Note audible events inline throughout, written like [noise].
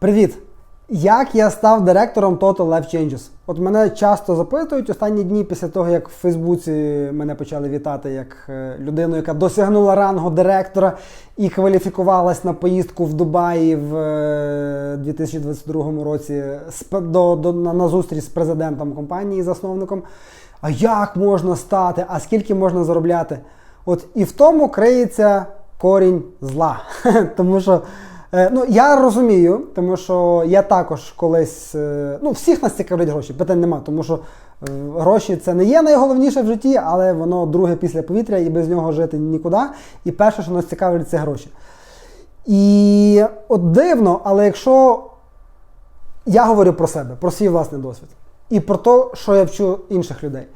Привіт! Як я став директором Total Life Changes? От мене часто запитують останні дні після того, як в Фейсбуці мене почали вітати як е, людину, яка досягнула рангу директора і кваліфікувалась на поїздку в Дубаї в е, 2022 році до, до, на зустріч з президентом компанії, засновником. А як можна стати? А скільки можна заробляти? От і в тому криється корінь зла. [laughs] Тому що Е, Ну, я розумію, тому що я також колись. е, Ну, всіх нас цікавлять гроші, питань нема, тому що е, гроші це не є найголовніше в житті, але воно друге після повітря і без нього жити нікуди. І перше, що нас цікавить, це гроші. І от дивно, але якщо я говорю про себе, про свій власний досвід і про те, що я вчу інших людей.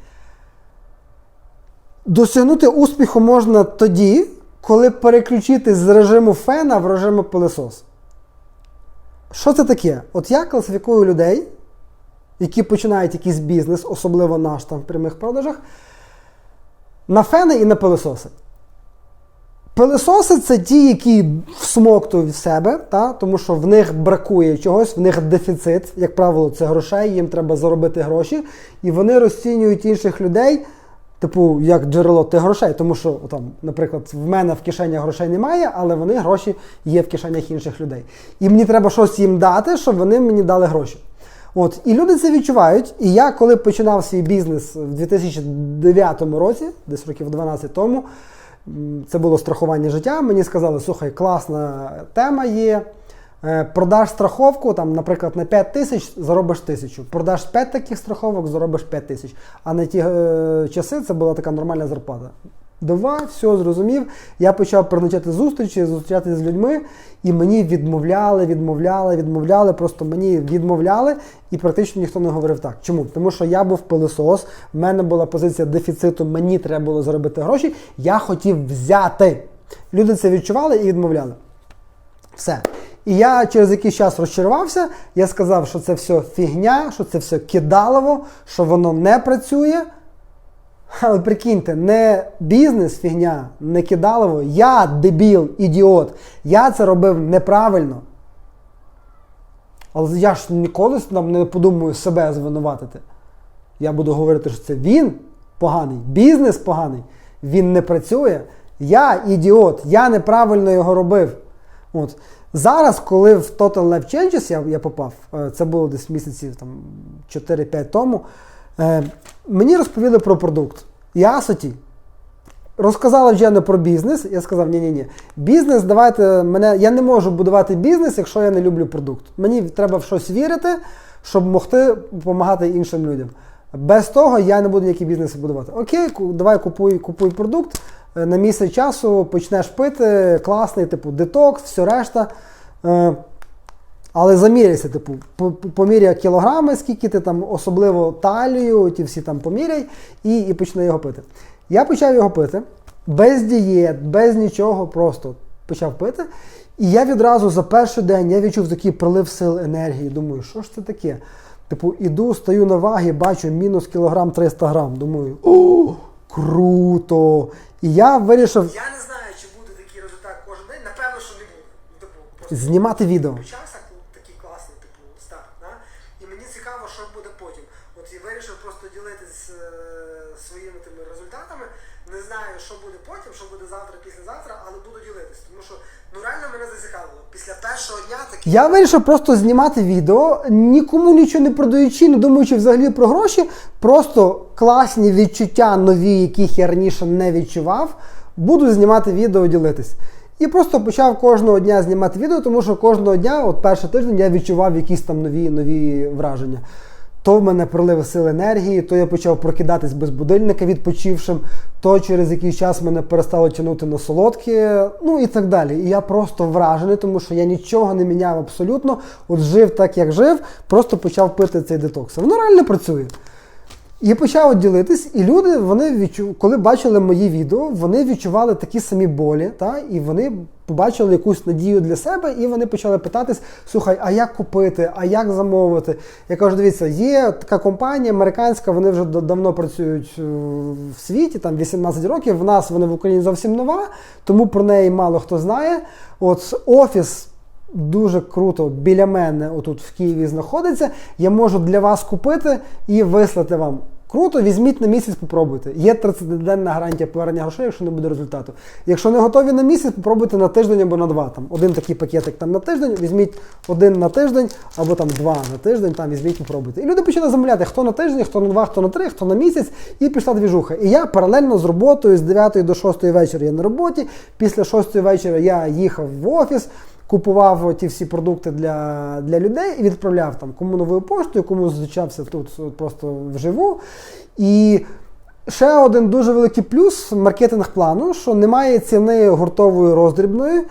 Досягнути успіху можна тоді, коли переключити з режиму фена в режиму пилосос. Що це таке? От я класифікую людей, які починають якийсь бізнес, особливо наш там в прямих продажах, на фени і на пилососи. Пилососи це ті, які всмоктують в себе, та? тому що в них бракує чогось, в них дефіцит, як правило, це грошей, їм треба заробити гроші, і вони розцінюють інших людей, типу, як джерело тих грошей. Тому що, там, наприклад, в мене в кишені грошей немає, але вони гроші є в кишенях інших людей. І мені треба щось їм дати, щоб вони мені дали гроші. От, і люди це відчувають. І я, коли починав свій бізнес в 2009 році, десь років 12 тому, це було страхування життя. Мені сказали, слухай, класна тема є. Е, Продаш страховку, там, наприклад, на 5 тисяч заробиш тисячу. Продаш 5 таких страховок, заробиш 5 тисяч. А на ті е, часи це була така нормальна зарплата. Давай, все зрозумів. Я почав призначати зустрічі, зустрічатися з людьми, і мені відмовляли, відмовляли, відмовляли. Просто мені відмовляли, і практично ніхто не говорив так. Чому? Тому що я був пилосос, в мене була позиція дефіциту, мені треба було заробити гроші. Я хотів взяти. Люди це відчували і відмовляли. Все. І я через якийсь час розчарувався. Я сказав, що це все фігня, що це все кидалово, що воно не працює. Але прикиньте, не бізнес фігня, не кидалово. Я дебіл, ідіот. Я це робив неправильно. Але я ж ніколи не подумаю себе звинуватити. Я буду говорити, що це він поганий, бізнес поганий, він не працює. Я ідіот, я неправильно його робив. От. Зараз, коли в Total Life Changes я, я попав, е, це було десь місяців там, 4-5 тому, е, мені розповіли про продукт. І Асоті. Розказали вже не про бізнес. Я сказав, ні ні ні бізнес, давайте мене. Я не можу будувати бізнес, якщо я не люблю продукт. Мені треба в щось вірити, щоб могти допомагати іншим людям. Без того я не буду ніякі бізнеси будувати. Окей, давай купуй, купуй продукт. Е, На місяць часу почнеш пити, класний, типу, детокс, все решта. Е, але заміряйся, типу, по- по- поміряй кілограми, скільки ти там, особливо талію, ті всі там поміряй, і, і почни його пити. Я почав його пити без дієт, без нічого, просто почав пити. І я відразу за перший день я відчув такий прилив сил енергії. Думаю, що ж це таке? Типу, іду, стою на вагі, бачу мінус кілограм 300 грам. Думаю, о, круто! І я вирішив Я не знаю, чи буде такий результат кожен день. Напевно, що не буде. Ну, Типу, просто знімати відео. почався такий класний, типу, старт. Да? І мені цікаво, що буде потім. От я вирішив просто ділитись е, своїми тими результатами. Не знаю, що буде потім, що буде завтра, післязавтра, але буду ділитись. Тому що ну реально мене зацікавило. Після першого дня такий. Я вирішив просто знімати відео, нікому нічого не продаючи, не думаючи взагалі про гроші. Просто класні відчуття нові, яких я раніше не відчував. Буду знімати відео, ділитись. І просто почав кожного дня знімати відео, тому що кожного дня, от перший тиждень, я відчував якісь там нові, нові враження. То в мене прилив сил енергії, то я почав прокидатись без будильника відпочившим, то через якийсь час мене перестало тягнути на солодке, ну і так далі. І я просто вражений, тому що я нічого не міняв абсолютно. От жив так, як жив, просто почав пити цей детокс. Воно реально працює. І почав ділитись, і люди, вони відчу... коли бачили мої відео, вони відчували такі самі болі, та? і вони побачили якусь надію для себе, і вони почали питатись: слухай, а як купити, а як замовити? Я кажу, дивіться, є така компанія американська, вони вже давно працюють е, в світі, там 18 років. В нас вони в Україні зовсім нова, тому про неї мало хто знає. От офіс дуже круто біля мене, отут в Києві знаходиться. Я можу для вас купити і вислати вам. Круто, візьміть на місяць, попробуйте. Є 30-денна гарантія повернення грошей, якщо не буде результату. Якщо не готові на місяць, попробуйте на тиждень або на два. Там один такий пакетик там на тиждень, візьміть один на тиждень, або там два на тиждень, там візьміть, попробуйте. І люди почали замовляти, хто на тиждень, хто на два, хто на три, хто на місяць, і пішла двіжуха. І я паралельно з роботою з 9 до 6 вечора я на роботі. Після 6 вечора я їхав в офіс купував ті всі продукти для, для людей і відправляв там кому новою поштою, кому зустрічався тут просто вживу. І ще один дуже великий плюс маркетинг плану, що немає ціни гуртової роздрібної.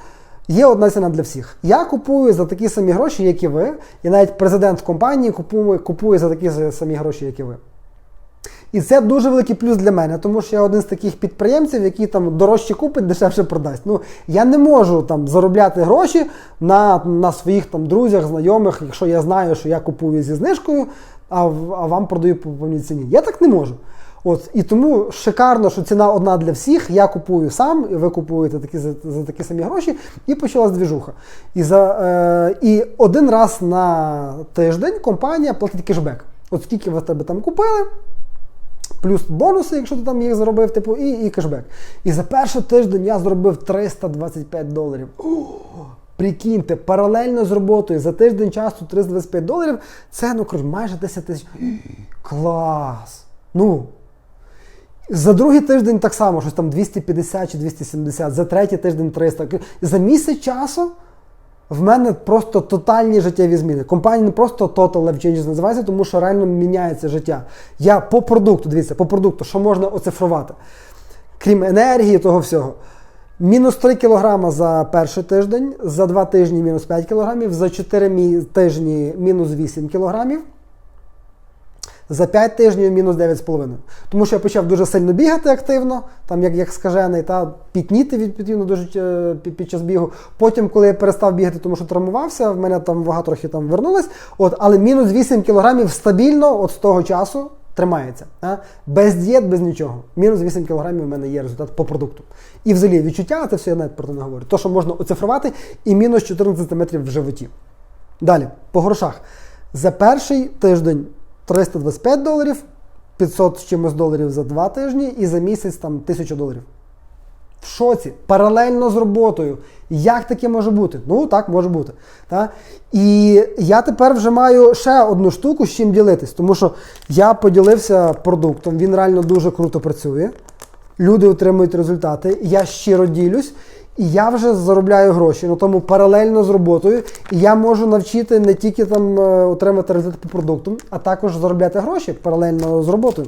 Є одна ціна для всіх. Я купую за такі самі гроші, як і ви. І навіть президент компанії купує, купує за такі самі гроші, як і ви. І це дуже великий плюс для мене, тому що я один з таких підприємців, який там дорожче купить, дешевше продасть. Ну я не можу там заробляти гроші на на своїх там друзях, знайомих, якщо я знаю, що я купую зі знижкою, а, а вам продаю по повній ціні. Я так не можу. От і тому шикарно, що ціна одна для всіх. Я купую сам, і ви купуєте такі за, за такі самі гроші, і почалась двіжуха. І за е, і один раз на тиждень компанія платить кешбек. От скільки ви тебе там купили плюс бонуси, якщо ти там їх заробив, типу, і і кешбек. І за перший тиждень я зробив 325 доларів. Прикиньте, паралельно з роботою за тиждень часу 325 доларів це ну, коротше, майже 10 тисяч. Клас! Ну. За другий тиждень так само, щось там 250 чи 270, за третій тиждень 300. За місяць часу в мене просто тотальні життєві зміни. Компанія не просто Total Life Changes називається, тому що реально міняється життя. Я по продукту, дивіться, по продукту, що можна оцифрувати, крім енергії, того всього. Мінус 3 кг за перший тиждень, за 2 тижні мінус 5 кг, за 4 тижні мінус 8 кг. За 5 тижнів мінус 9,5. Тому що я почав дуже сильно бігати активно, там як як скажений, та пітніти відповідно дуже е, під, під час бігу. Потім, коли я перестав бігати, тому що травмувався, в мене там вага трохи там вернулась. От, але мінус 8 кілограмів стабільно от з того часу тримається. А? Без дієт, без нічого. Мінус 8 кілограмів в мене є результат по продукту. І взагалі відчуття, це все я навіть про це не говорю. То, що можна оцифрувати, і мінус 14 метрів в животі. Далі, по грошах. За перший тиждень. 325 доларів, 500 з чимось доларів за 2 тижні і за місяць там 1000 доларів. В шоці, паралельно з роботою. Як таке може бути? Ну, так може бути. Та? І я тепер вже маю ще одну штуку, з чим ділитись, тому що я поділився продуктом, він реально дуже круто працює. Люди отримують результати. Я щиро ділюсь. І я вже заробляю гроші, ну тому паралельно з роботою, я можу навчити не тільки там е, отримати результат по продукту, а також заробляти гроші паралельно з роботою.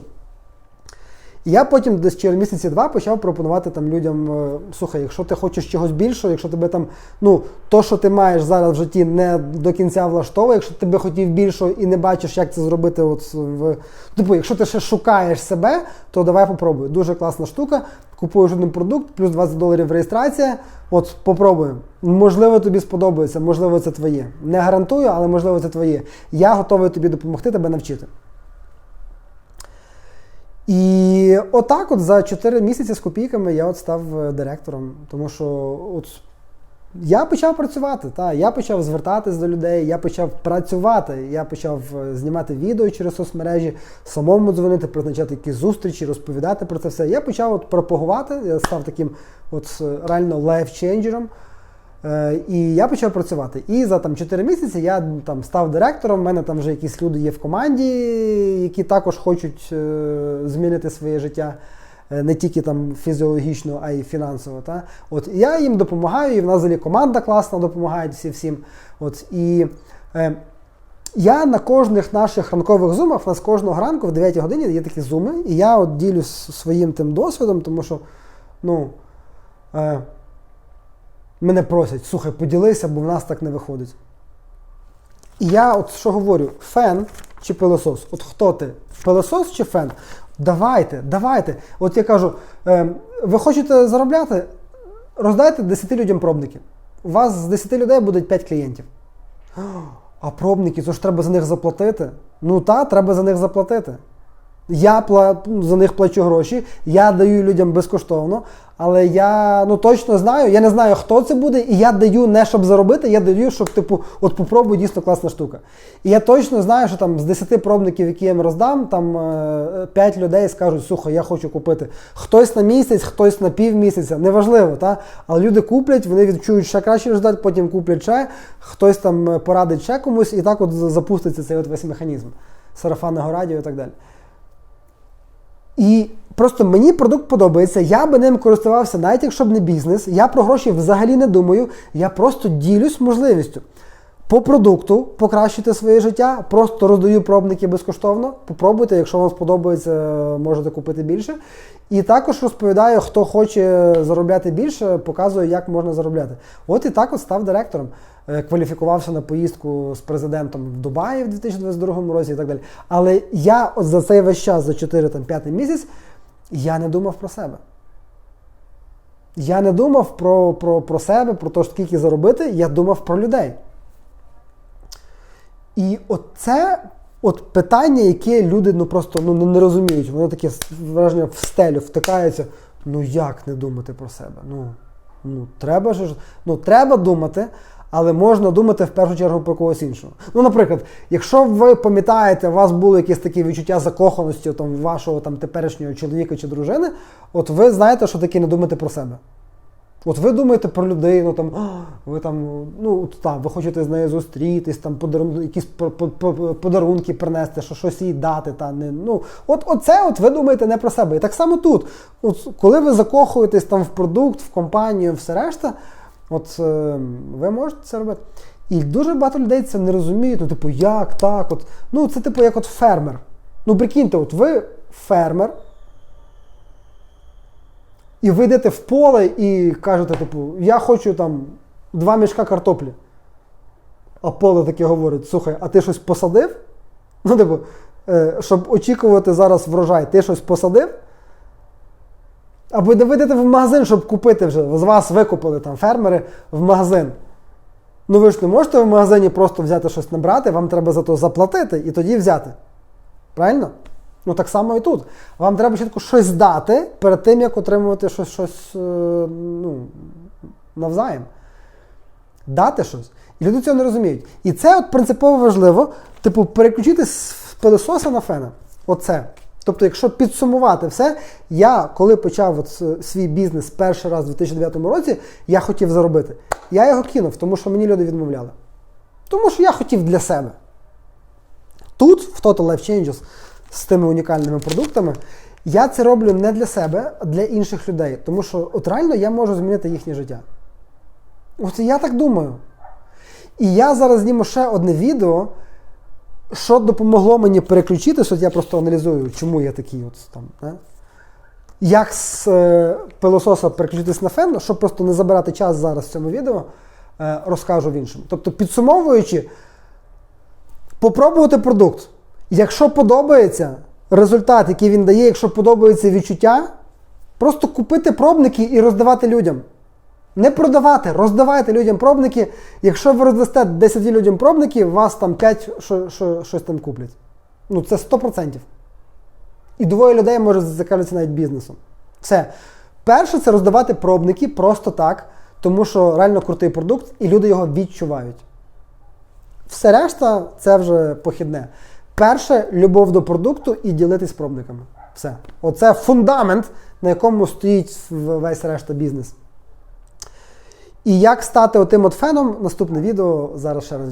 Я потім десь через місяці два почав пропонувати там людям: е, слухай, якщо ти хочеш чогось більшого, якщо тебе там, ну, то, що ти маєш зараз в житті, не до кінця влаштовує, якщо ти би хотів більшого і не бачиш, як це зробити, от в типу, якщо ти ще шукаєш себе, то давай попробуй. Дуже класна штука. Купуєш один продукт, плюс 20 доларів реєстрація. От попробуємо. Можливо, тобі сподобається, можливо, це твоє. Не гарантую, але можливо, це твоє. Я готовий тобі допомогти, тебе навчити. І отак, от за 4 місяці з копійками я от став е, директором, тому що от я почав працювати. Та, я почав звертатись до людей, я почав працювати, я почав е, знімати відео через соцмережі, самому дзвонити, призначати якісь зустрічі, розповідати про це все. Я почав от пропагувати, я став таким от е, реально лайфченджером. Е, і я почав працювати. І за там 4 місяці я там став директором. У мене там вже якісь люди є в команді, які також хочуть е, змінити своє життя. е, Не тільки там фізіологічно, а й фінансово. Та? От я їм допомагаю, і в нас взагалі команда класна допомагає всі всім. От і е, я на кожних наших ранкових зумах, у нас кожного ранку в 9 годині є такі зуми, і я от ділюсь своїм тим досвідом, тому що ну. Е, мене просять, слухай, поділися, бо в нас так не виходить. І я от що говорю: фен чи пилосос? От хто ти? Пилосос чи фен? Давайте, давайте. От я кажу, е, ви хочете заробляти? Роздайте 10 людям пробники. У вас з 10 людей буде 5 клієнтів. А пробники, то ж треба за них заплатити. Ну так, треба за них заплатити. Я пла- за них плачу гроші, я даю людям безкоштовно, але я ну точно знаю, я не знаю, хто це буде, і я даю не щоб заробити, я даю, щоб типу, от попробуй дійсно класна штука. І я точно знаю, що там з 10 пробників, які я їм роздам, там 5 людей скажуть, слухай, я хочу купити. Хтось на місяць, хтось на півмісяця, неважливо, та? але люди куплять, вони відчують ще кращий результат, потім куплять ще, хтось там е, порадить ще комусь, і так от запуститься цей от весь механізм сарафанного радіо і так далі. І просто мені продукт подобається, я би ним користувався, навіть якщо б не бізнес. Я про гроші взагалі не думаю. Я просто ділюсь можливістю. По продукту покращити своє життя, просто роздаю пробники безкоштовно. Попробуйте, якщо вам сподобається, можете купити більше. І також розповідаю, хто хоче заробляти більше, показую, як можна заробляти. От і так от став директором. Е, Кваліфікувався на поїздку з президентом в Дубаї в 2022 році і так далі. Але я от за цей весь час, за 4-5 місяць, я не думав про себе. Я не думав про, про, про себе, про те, скільки заробити, я думав про людей. І оце от питання, яке люди ну просто ну, не, розуміють. Воно таке враження в стелю втикаються. Ну як не думати про себе? Ну, ну треба ж ну, треба думати, але можна думати в першу чергу про когось іншого. Ну, наприклад, якщо ви пам'ятаєте, у вас було якесь таке відчуття закоханості там, вашого там, теперішнього чоловіка чи дружини, от ви знаєте, що таке не думати про себе. От ви думаєте про людину, там, ви там, ну, так, ви хочете з нею зустрітись, там, подарун, якісь по- по- по- подарунки принести, що щось їй дати. Та, не, ну, от, оце от ви думаєте не про себе. І так само тут. От, коли ви закохуєтесь там, в продукт, в компанію, все решта, от, е, ви можете це робити. І дуже багато людей це не розуміють. Ну, типу, як так? От, ну, це типу як от фермер. Ну, прикиньте, от ви фермер. І ви йдете в поле і кажете, типу, я хочу там два мішка картоплі. А поле таке говорить: слухай, а ти щось посадив? Ну, типу, е, щоб очікувати зараз врожай, ти щось посадив? Або ви йдете в магазин, щоб купити вже. З вас викупили там фермери в магазин. Ну ви ж не можете в магазині просто взяти щось набрати, вам треба за то заплатити і тоді взяти. Правильно? Ну так само і тут. Вам треба чітко щось дати перед тим, як отримувати щось, щось е, ну, навзаєм. Дати щось. І люди цього не розуміють. І це от принципово важливо, типу, переключити з пилососа на фена. Оце. Тобто, якщо підсумувати все, я коли почав от свій бізнес перший раз у 2009 році, я хотів заробити. Я його кинув, тому що мені люди відмовляли. Тому що я хотів для себе. Тут, в Total Life Changes, з тими унікальними продуктами, я це роблю не для себе, а для інших людей. Тому що от реально я можу змінити їхнє життя. От я так думаю. І я зараз зніму ще одне відео, що допомогло мені переключитися, от я просто аналізую, чому я такий от там. Не? Як з е, пилососа переключитись на фен, щоб просто не забирати час зараз в цьому відео, е, розкажу в іншому. Тобто, підсумовуючи, попробувати продукт. Якщо подобається результат, який він дає, якщо подобається відчуття, просто купити пробники і роздавати людям. Не продавати, роздавайте людям пробники. Якщо ви роздасте 10 людям пробники, вас там 5 що, що, щось там куплять. Ну, це 100%. І двоє людей може зацікавитися навіть бізнесом. Все. Перше це роздавати пробники просто так, тому що реально крутий продукт, і люди його відчувають. Все решта це вже похідне. Перше любов до продукту і ділитись пробниками. Все. Оце фундамент, на якому стоїть весь решта бізнес. І як стати отим от феном, наступне відео зараз ще раз.